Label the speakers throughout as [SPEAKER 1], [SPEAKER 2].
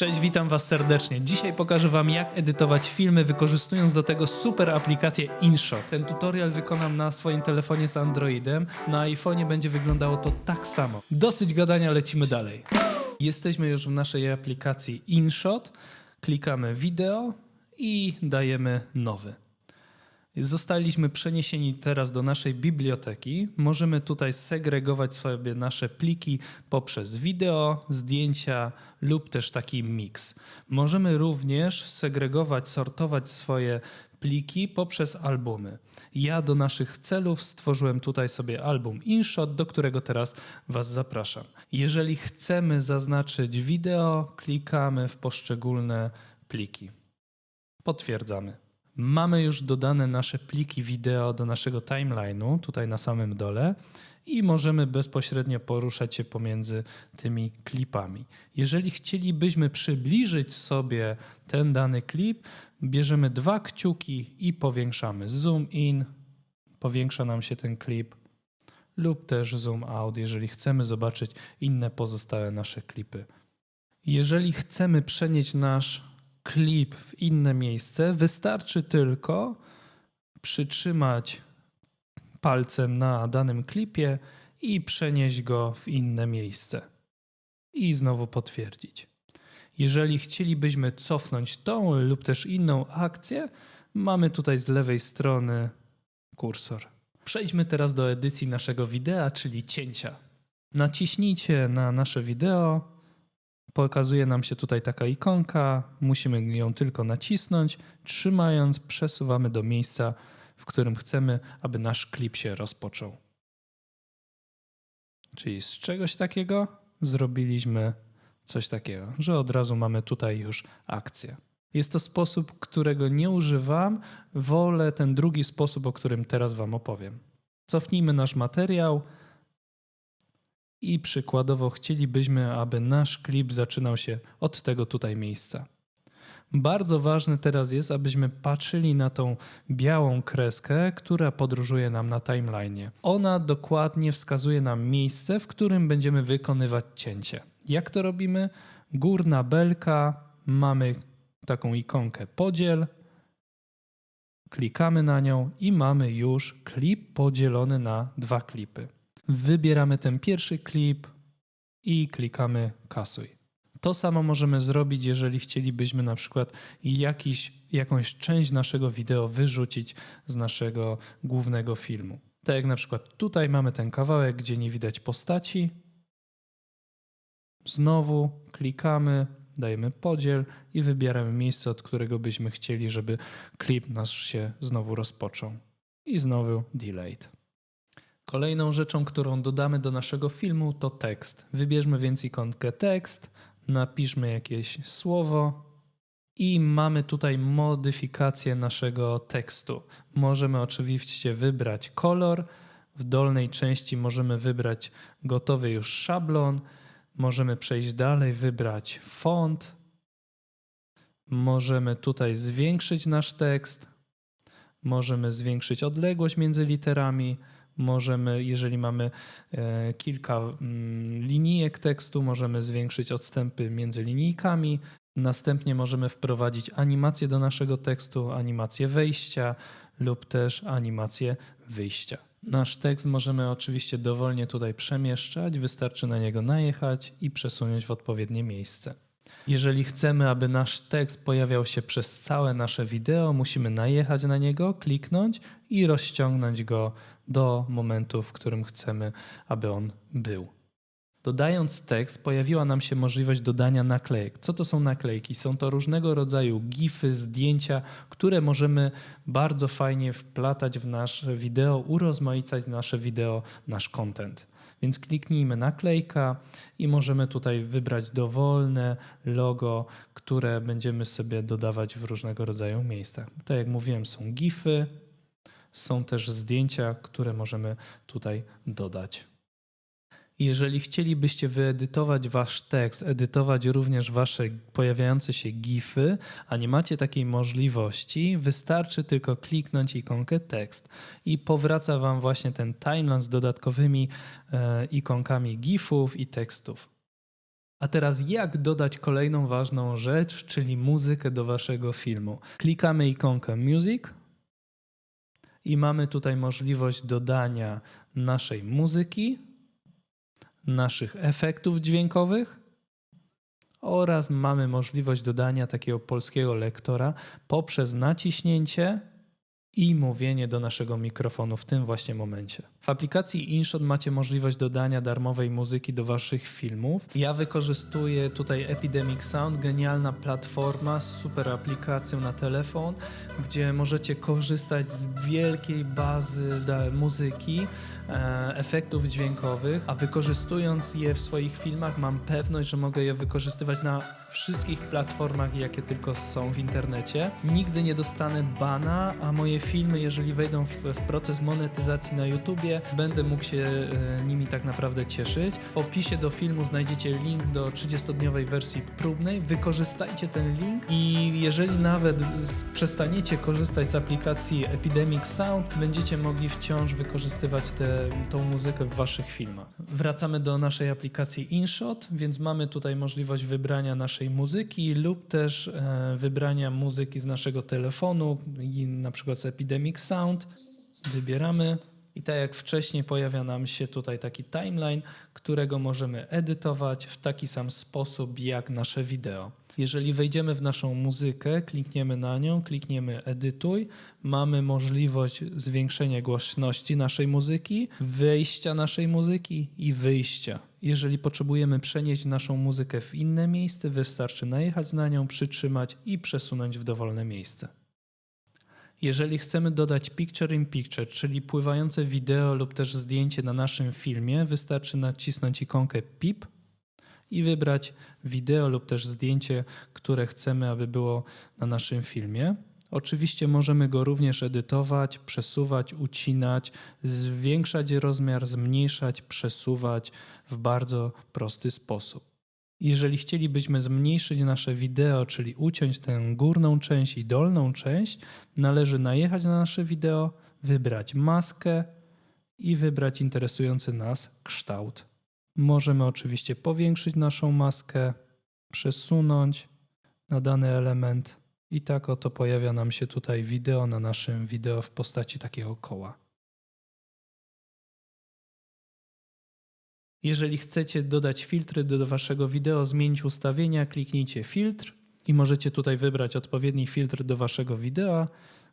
[SPEAKER 1] Cześć, witam Was serdecznie. Dzisiaj pokażę Wam, jak edytować filmy, wykorzystując do tego super aplikację InShot. Ten tutorial wykonam na swoim telefonie z Androidem. Na iPhone'ie będzie wyglądało to tak samo. Dosyć gadania, lecimy dalej. Jesteśmy już w naszej aplikacji InShot. Klikamy wideo i dajemy nowy. Zostaliśmy przeniesieni teraz do naszej biblioteki. Możemy tutaj segregować sobie nasze pliki poprzez wideo, zdjęcia lub też taki miks. Możemy również segregować, sortować swoje pliki poprzez albumy. Ja do naszych celów stworzyłem tutaj sobie album InShot, do którego teraz Was zapraszam. Jeżeli chcemy zaznaczyć wideo, klikamy w poszczególne pliki. Potwierdzamy. Mamy już dodane nasze pliki wideo do naszego timeline'u, tutaj na samym dole, i możemy bezpośrednio poruszać się pomiędzy tymi klipami. Jeżeli chcielibyśmy przybliżyć sobie ten dany klip, bierzemy dwa kciuki i powiększamy. Zoom in, powiększa nam się ten klip, lub też zoom out, jeżeli chcemy zobaczyć inne pozostałe nasze klipy. Jeżeli chcemy przenieść nasz klip w inne miejsce, wystarczy tylko przytrzymać palcem na danym klipie i przenieść go w inne miejsce. I znowu potwierdzić. Jeżeli chcielibyśmy cofnąć tą lub też inną akcję, mamy tutaj z lewej strony kursor. Przejdźmy teraz do edycji naszego wideo, czyli cięcia. Naciśnijcie na nasze wideo, Pokazuje nam się tutaj taka ikonka, musimy ją tylko nacisnąć. Trzymając, przesuwamy do miejsca, w którym chcemy, aby nasz klip się rozpoczął. Czyli z czegoś takiego zrobiliśmy coś takiego, że od razu mamy tutaj już akcję. Jest to sposób, którego nie używam. Wolę ten drugi sposób, o którym teraz Wam opowiem. Cofnijmy nasz materiał i przykładowo chcielibyśmy, aby nasz klip zaczynał się od tego tutaj miejsca. Bardzo ważne teraz jest, abyśmy patrzyli na tą białą kreskę, która podróżuje nam na timeline. Ona dokładnie wskazuje nam miejsce, w którym będziemy wykonywać cięcie. Jak to robimy? Górna belka, mamy taką ikonkę podziel, klikamy na nią i mamy już klip podzielony na dwa klipy. Wybieramy ten pierwszy klip i klikamy kasuj. To samo możemy zrobić, jeżeli chcielibyśmy na przykład jakiś, jakąś część naszego wideo wyrzucić z naszego głównego filmu. Tak jak na przykład tutaj mamy ten kawałek, gdzie nie widać postaci. Znowu klikamy, dajemy podziel i wybieramy miejsce, od którego byśmy chcieli, żeby klip nasz się znowu rozpoczął. I znowu delayed. Kolejną rzeczą, którą dodamy do naszego filmu to tekst. Wybierzmy więc ikonkę tekst, napiszmy jakieś słowo i mamy tutaj modyfikację naszego tekstu. Możemy oczywiście wybrać kolor, w dolnej części możemy wybrać gotowy już szablon, możemy przejść dalej, wybrać font, możemy tutaj zwiększyć nasz tekst, możemy zwiększyć odległość między literami, możemy, jeżeli mamy e, kilka mm, linijek tekstu, możemy zwiększyć odstępy między linijkami. Następnie możemy wprowadzić animację do naszego tekstu, animację wejścia lub też animację wyjścia. Nasz tekst możemy oczywiście dowolnie tutaj przemieszczać, wystarczy na niego najechać i przesunąć w odpowiednie miejsce. Jeżeli chcemy, aby nasz tekst pojawiał się przez całe nasze wideo, musimy najechać na niego, kliknąć i rozciągnąć go do momentu, w którym chcemy, aby on był. Dodając tekst, pojawiła nam się możliwość dodania naklejek. Co to są naklejki? Są to różnego rodzaju gify, zdjęcia, które możemy bardzo fajnie wplatać w nasze wideo, urozmaicać nasze wideo, nasz content. Więc kliknijmy naklejka i możemy tutaj wybrać dowolne logo, które będziemy sobie dodawać w różnego rodzaju miejscach. Tak jak mówiłem, są gify, są też zdjęcia, które możemy tutaj dodać. Jeżeli chcielibyście wyedytować wasz tekst, edytować również wasze pojawiające się GIFy, a nie macie takiej możliwości, wystarczy tylko kliknąć ikonkę tekst i powraca wam właśnie ten timeline z dodatkowymi e, ikonkami GIFów i tekstów. A teraz jak dodać kolejną ważną rzecz, czyli muzykę do waszego filmu. Klikamy ikonkę Music i mamy tutaj możliwość dodania naszej muzyki, naszych efektów dźwiękowych oraz mamy możliwość dodania takiego polskiego lektora poprzez naciśnięcie i mówienie do naszego mikrofonu w tym właśnie momencie. W aplikacji InShot macie możliwość dodania darmowej muzyki do waszych filmów. Ja wykorzystuję tutaj Epidemic Sound, genialna platforma z super aplikacją na telefon, gdzie możecie korzystać z wielkiej bazy muzyki, e, efektów dźwiękowych, a wykorzystując je w swoich filmach mam pewność, że mogę je wykorzystywać na wszystkich platformach, jakie tylko są w internecie. Nigdy nie dostanę bana, a moje filmy, jeżeli wejdą w, w proces monetyzacji na YouTubie, będę mógł się e, nimi tak naprawdę cieszyć. W opisie do filmu znajdziecie link do 30-dniowej wersji próbnej. Wykorzystajcie ten link i jeżeli nawet z, przestaniecie korzystać z aplikacji Epidemic Sound, będziecie mogli wciąż wykorzystywać te, tą muzykę w waszych filmach. Wracamy do naszej aplikacji InShot, więc mamy tutaj możliwość wybrania naszej muzyki lub też e, wybrania muzyki z naszego telefonu, na przykład Epidemic Sound. Wybieramy. I tak jak wcześniej pojawia nam się tutaj taki timeline, którego możemy edytować w taki sam sposób jak nasze wideo. Jeżeli wejdziemy w naszą muzykę, klikniemy na nią, klikniemy edytuj, mamy możliwość zwiększenia głośności naszej muzyki, wejścia naszej muzyki i wyjścia. Jeżeli potrzebujemy przenieść naszą muzykę w inne miejsce, wystarczy najechać na nią, przytrzymać i przesunąć w dowolne miejsce. Jeżeli chcemy dodać picture in picture, czyli pływające wideo lub też zdjęcie na naszym filmie, wystarczy nacisnąć ikonkę PIP i wybrać wideo lub też zdjęcie, które chcemy, aby było na naszym filmie. Oczywiście możemy go również edytować, przesuwać, ucinać, zwiększać rozmiar, zmniejszać, przesuwać w bardzo prosty sposób. Jeżeli chcielibyśmy zmniejszyć nasze wideo, czyli uciąć tę górną część i dolną część, należy najechać na nasze wideo, wybrać maskę i wybrać interesujący nas kształt. Możemy oczywiście powiększyć naszą maskę, przesunąć na dany element i tak oto pojawia nam się tutaj wideo na naszym wideo w postaci takiego koła. Jeżeli chcecie dodać filtry do waszego wideo, zmienić ustawienia, kliknijcie filtr i możecie tutaj wybrać odpowiedni filtr do waszego wideo,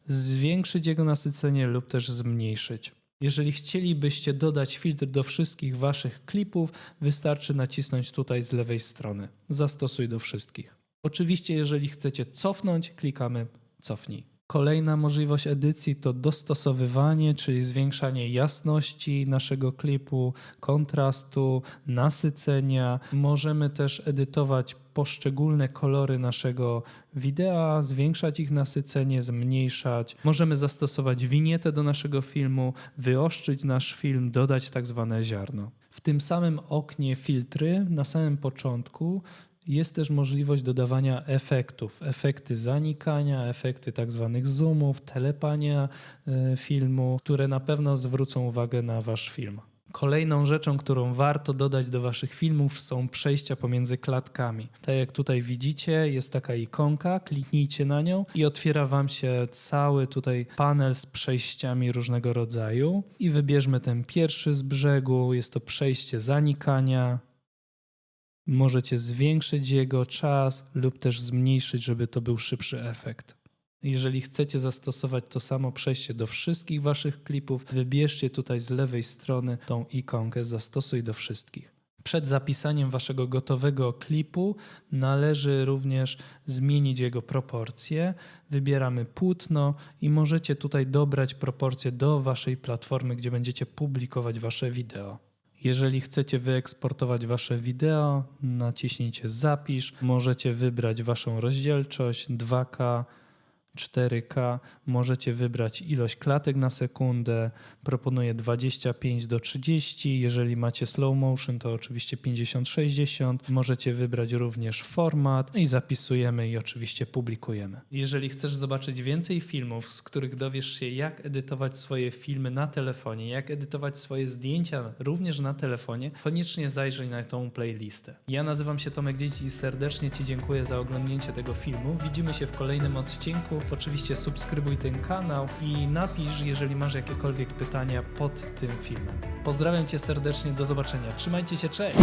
[SPEAKER 1] zwiększyć jego nasycenie lub też zmniejszyć. Jeżeli chcielibyście dodać filtr do wszystkich waszych klipów, wystarczy nacisnąć tutaj z lewej strony. Zastosuj do wszystkich. Oczywiście, jeżeli chcecie cofnąć, klikamy cofnij. Kolejna możliwość edycji to dostosowywanie, czyli zwiększanie jasności naszego klipu, kontrastu, nasycenia. Możemy też edytować poszczególne kolory naszego wideo, zwiększać ich nasycenie, zmniejszać. Możemy zastosować winietę do naszego filmu, wyostrzyć nasz film, dodać tak zwane ziarno. W tym samym oknie filtry na samym początku jest też możliwość dodawania efektów, efekty zanikania, efekty tak zwanych zoomów, telepania e, filmu, które na pewno zwrócą uwagę na wasz film. Kolejną rzeczą, którą warto dodać do waszych filmów są przejścia pomiędzy klatkami. Tak jak tutaj widzicie, jest taka ikonka, kliknijcie na nią i otwiera wam się cały tutaj panel z przejściami różnego rodzaju i wybierzmy ten pierwszy z brzegu, jest to przejście zanikania, Możecie zwiększyć jego czas lub też zmniejszyć, żeby to był szybszy efekt. Jeżeli chcecie zastosować to samo przejście do wszystkich waszych klipów, wybierzcie tutaj z lewej strony tą ikonkę Zastosuj do wszystkich. Przed zapisaniem waszego gotowego klipu należy również zmienić jego proporcje. Wybieramy płótno i możecie tutaj dobrać proporcje do waszej platformy, gdzie będziecie publikować wasze wideo. Jeżeli chcecie wyeksportować wasze wideo, naciśnijcie zapisz. Możecie wybrać waszą rozdzielczość 2K 4K. Możecie wybrać ilość klatek na sekundę. Proponuję 25 do 30. Jeżeli macie slow motion, to oczywiście 50-60. Możecie wybrać również format i zapisujemy i oczywiście publikujemy. Jeżeli chcesz zobaczyć więcej filmów, z których dowiesz się, jak edytować swoje filmy na telefonie, jak edytować swoje zdjęcia również na telefonie, koniecznie zajrzyj na tą playlistę. Ja nazywam się Tomek Dzieci i serdecznie Ci dziękuję za oglądnięcie tego filmu. Widzimy się w kolejnym odcinku. Oczywiście subskrybuj ten kanał i napisz, jeżeli masz jakiekolwiek pytania pod tym filmem. Pozdrawiam Cię serdecznie, do zobaczenia. Trzymajcie się, cześć!